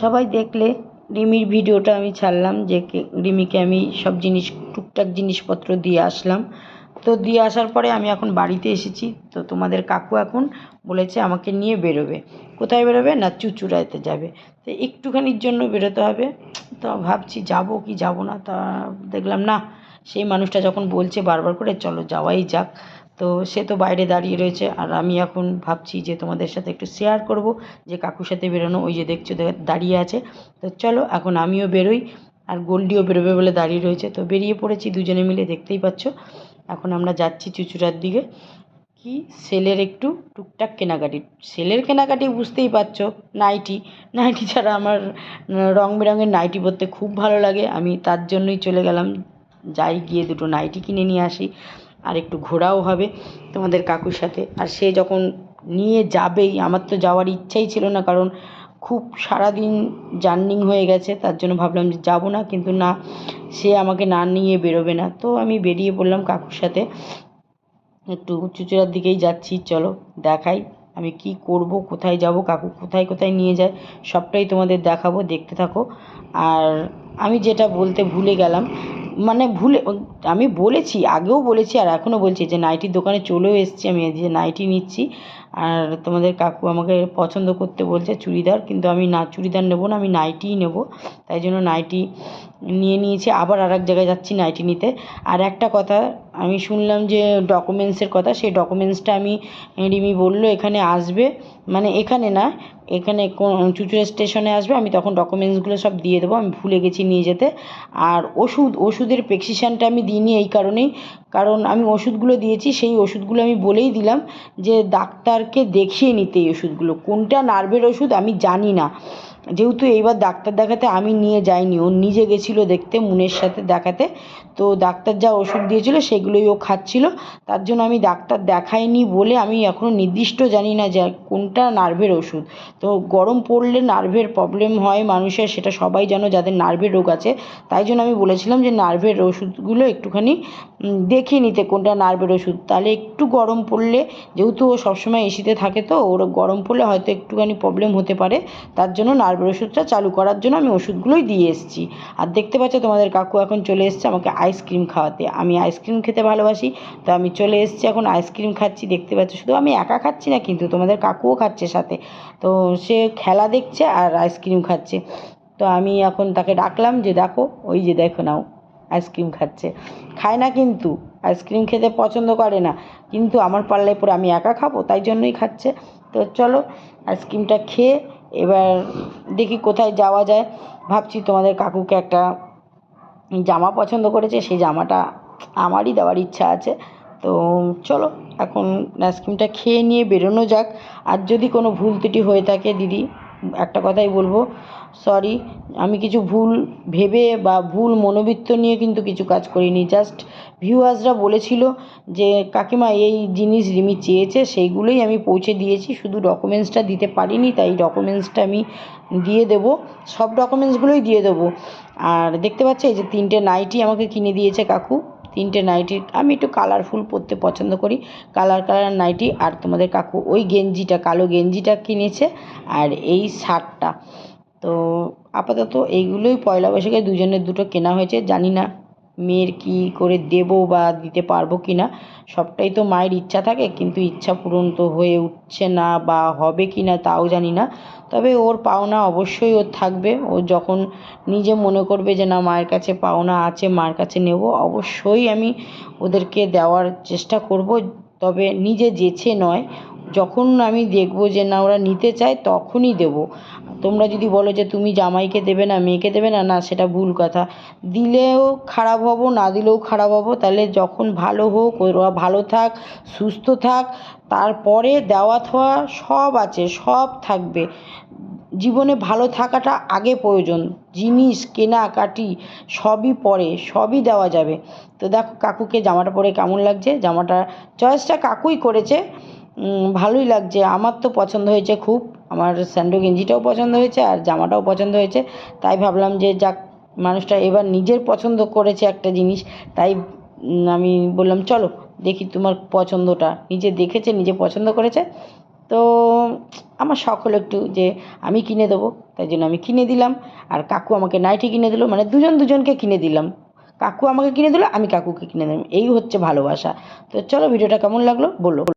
সবাই দেখলে রিমির ভিডিওটা আমি ছাড়লাম যে রিমিকে আমি সব জিনিস, টুকটাক জিনিসপত্র দিয়ে আসলাম। তো দিয়ে আসার পরে আমি এখন বাড়িতে এসেছি। তো তোমাদের কাকু এখন বলেছে আমাকে নিয়ে বেরোবে। কোথায় বেরোবে? না চুচুড়াতে যাবে। তো একটুখানির জন্য বেরোতে হবে। তো ভাবছি যাব কি যাব না। তা দেখলাম না, সেই মানুষটা যখন বলছে বারবার করে, চলো যাওয়াই যাক। তো সে তো বাইরে দাঁড়িয়ে রয়েছে। আর আমি এখন ভাবছি যে তোমাদের সাথে একটু শেয়ার করব যে কাকুর সাথে বেরোনো, ওই যে দেখছ দাঁড়িয়ে আছে। তো চলো, এখন আমিও বেরোই। আর গোল্ডিও বেরোবে বলে দাঁড়িয়ে রয়েছে। তো বেরিয়ে পড়েছি দুজনে মিলে, দেখতেই পাচ্ছ। এখন আমরা যাচ্ছি চুচুড়ার দিকে। কি? সেলের একটু টুকটাক কেনাকাটি। সেলের কেনাকাটি বুঝতেই পারছ নাইটি। নাইটি ছাড়া আমার রং বেরঙের নাইটি পরতে খুব ভালো লাগে। আমি তার জন্যই চলে গেলাম। যাই গিয়ে দুটো নাইটি কিনে নিয়ে আসি। আর একটু ঘোরাও হবে তোমাদের কাকুর সাথে। আর সে যখন নিয়ে যাবেই, আমার তো যাওয়ার ইচ্ছাই ছিল না, কারণ খুব সারাদিন জার্নিং হয়ে গেছে, তার জন্য ভাবলাম যে যাব না, কিন্তু না, সে আমাকে না নিয়ে বেরোবে না। তো আমি বেরিয়ে পড়লাম কাকুর সাথে। একটু চুচুড়ার দিকেই যাচ্ছি, চলো দেখাই আমি কি করব, কোথায় যাব, কাকু কোথায় কোথায় নিয়ে যায়, সবটাই তোমাদের দেখাবো, দেখতে থাকো। আর আমি যেটা বলতে ভুলে গেলাম মানে ভুলে, আমি বলেছি, আগেও বলেছি আর এখনও বলছি যে নাইটির দোকানে চলেও এসেছি আমি, যে নাইটি নিচ্ছি। আর তোমাদের কাকু আমাকে পছন্দ করতে বলছে চুড়িদার, কিন্তু আমি না, চুড়িদার নেব না, আমি নাইটিই নেব। তাই জন্য নাইটি নিয়ে নিয়েছি, আবার আর এক জায়গায় যাচ্ছি নাইটি নিতে। আর একটা কথা, আমি শুনলাম যে ডকুমেন্টসের কথা, সেই ডকুমেন্টসটা আমি, রিমি বলল এখানে আসবে মানে এখানে না, এখানে চুচুড়া স্টেশনে আসবে, আমি তখন ডকুমেন্টসগুলো সব দিয়ে দেবো, আমি ভুলে গেছি নিয়ে যেতে। আর ওষুধ, ওষুধের প্রেসক্রিপশানটা আমি দিইনি এই কারণেই, কারণ আমি ওষুধগুলো দিয়েছি, সেই ওষুধগুলো আমি বলেই দিলাম যে ডাক্তারকে দেখিয়ে নিতে এই ওষুধগুলো। কোনটা নার্ভের ওষুধ আমি জানি না। যেহেতু এইবার ডাক্তার দেখাতে আমি নিয়ে যাইনি, ও নিজে গেছিল দেখতে, মুনের সাথে দেখাতে। তো ডাক্তার যা ওষুধ দিয়েছিল সেগুলোই ও খাচ্ছিল। তার জন্য আমি ডাক্তার দেখাইনি বলে আমি এখনও নির্দিষ্ট জানি না যে কোনটা নার্ভের ওষুধ। তো গরম পড়লে নার্ভের প্রবলেম হয় মানুষের, সেটা সবাই জানো যাদের নার্ভের রোগ আছে। তাই জন্য আমি বলেছিলাম যে নার্ভের ওষুধগুলো একটুখানি দেখিয়ে নিতে কোনটা নার্ভের ওষুধ। তাহলে একটু গরম পড়লে, যেহেতু ও সবসময় এসিতে থাকে তো, ওর গরম পড়লে হয়তো একটুখানি প্রবলেম হতে পারে। তার জন্য নার্ভের ওষুধটা চালু করার জন্য আমি ওষুধগুলোই দিয়ে এসেছি। আর দেখতে পাচ্ছ তোমাদের কাকু এখন চলে এসছে আমাকে আইসক্রিম খাওয়াতে। আমি আইসক্রিম খেতে ভালোবাসি, তো আমি চলে এসেছি এখন আইসক্রিম খাচ্ছি। দেখতে পাচ্ছ শুধু আমি একা খাচ্ছি না, কিন্তু তোমাদের কাকুও খাচ্ছে সাথে। তো সে খেলা দেখছে আর আইসক্রিম খাচ্ছে। তো আমি এখন তাকে ডাকলাম যে দেখো, ওই যে দেখো নাও আইসক্রিম খাচ্ছে। খায় না কিন্তু আইসক্রিম খেতে পছন্দ করে না। কিন্তু আমার পাল্লায় পরে আমি একা খাব, তাই জন্যই খাচ্ছে। তো চলো আইসক্রিমটা খেয়ে এবার দেখি কোথায় যাওয়া যায়। ভাবছি তোমাদের কাকুকে একটা জামা পছন্দ করেছে, সেই জামাটা আমারই দেওয়ার ইচ্ছা আছে। তো চলো, এখন আইসক্রিমটা খেয়ে নিয়ে বেরোনো যাক। আর যদি কোনো ভুল ত্রুটি হয়ে থাকে দিদি? একটা কথাই বলব সরি আমি কিছু ভুল ভেবে বা ভুল মনোবৃত্ত নিয়ে কিন্তু কিছু কাজ করিনি। জাস্ট ভিউয়ার্সরা বলেছিল যে, কাকিমা, এই জিনিস রিমি চেয়েছে, সেইগুলোই আমি পৌঁছে দিয়েছি, শুধু ডকুমেন্টসটা দিতে পারিনি, তাই ডকুমেন্টসটা আমি দিয়ে দেবো, সব ডকুমেন্টসগুলোই দিয়ে দেবো। আর দেখতে পাচ্ছ, এই যে তিনটে নাইটি আমাকে কিনে দিয়েছে কাকু। তিনটে নাইটি আমি একটু কালারফুল পরতে পছন্দ করি। কালার কালার নাইটি আর তোমাদের কাকু ওই গেঞ্জিটা, কালো গেঞ্জিটা কিনেছে আর এই শার্টটা। তো আপাতত এইগুলোই পয়লা বৈশাখে দুজনের দুটো কেনা হয়েছে, জানি না মেয়ের কী করে দেবো বা দিতে পারব কি না, সবটাই তো মায়ের ইচ্ছা থাকে, কিন্তু ইচ্ছা পূরণ তো হয়ে উঠছে না বা হবে কি না তাও জানি না। তবে ওর পাওনা অবশ্যই ওর থাকবে। ও যখন নিজে মনে করবে যে না, মায়ের কাছে পাওনা আছে মায়ের কাছে নেব, অবশ্যই আমি ওদেরকে দেওয়ার চেষ্টা করব। তবে নিজে যেচে নয় যখন আমি দেখব যে না, ওরা নিতে চায়, তখনই দেবো। তোমরা যদি বলো যে তুমি জামাইকে দেবে না, মেয়েকে দেবে না না, সেটা ভুল কথা। দিলেও খারাপ হব, না দিলেও খারাপ হব, তাহলে যখন ভালো হোক, ওরা ভালো থাক, সুস্থ থাক, তারপরে দেওয়া থোয়া সব আছে, সব থাকবে। জীবনে ভালো থাকাটা আগে প্রয়োজন। জিনিস কেনাকাটি সবই পরে, সবই দেওয়া যাবে। তো দেখো, কাকুকে জামাটা পরে কেমন লাগছে? জামাটা, চয়েসটা কাকুই করেছে। ভালোই লাগছে। আমার তো পছন্দ হয়েছে খুব। আমার স্যান্ডো গেঞ্জিটাও পছন্দ হয়েছে আর জামাটাও পছন্দ হয়েছে। তাই ভাবলাম যে যাক, মানুষটা এবার নিজের পছন্দ করেছে একটা জিনিস। তাই আমি বললাম, চলো, দেখি তোমার পছন্দটা। নিজে দেখেছে, নিজে পছন্দ করেছে। তো আমার শখ হলো একটু যে আমি কিনে দেবো। তাই জন্য আমি কিনে দিলাম। আর কাকু আমাকে নাইটি কিনে দিল। মানে দুজন দুজনকে কিনে দিলাম। কাকু আমাকে কিনে দিল, আমি কাকুকে কিনে দিলাম। এই হচ্ছে ভালোবাসা। তো চলো, ভিডিওটা কেমন লাগল বলো।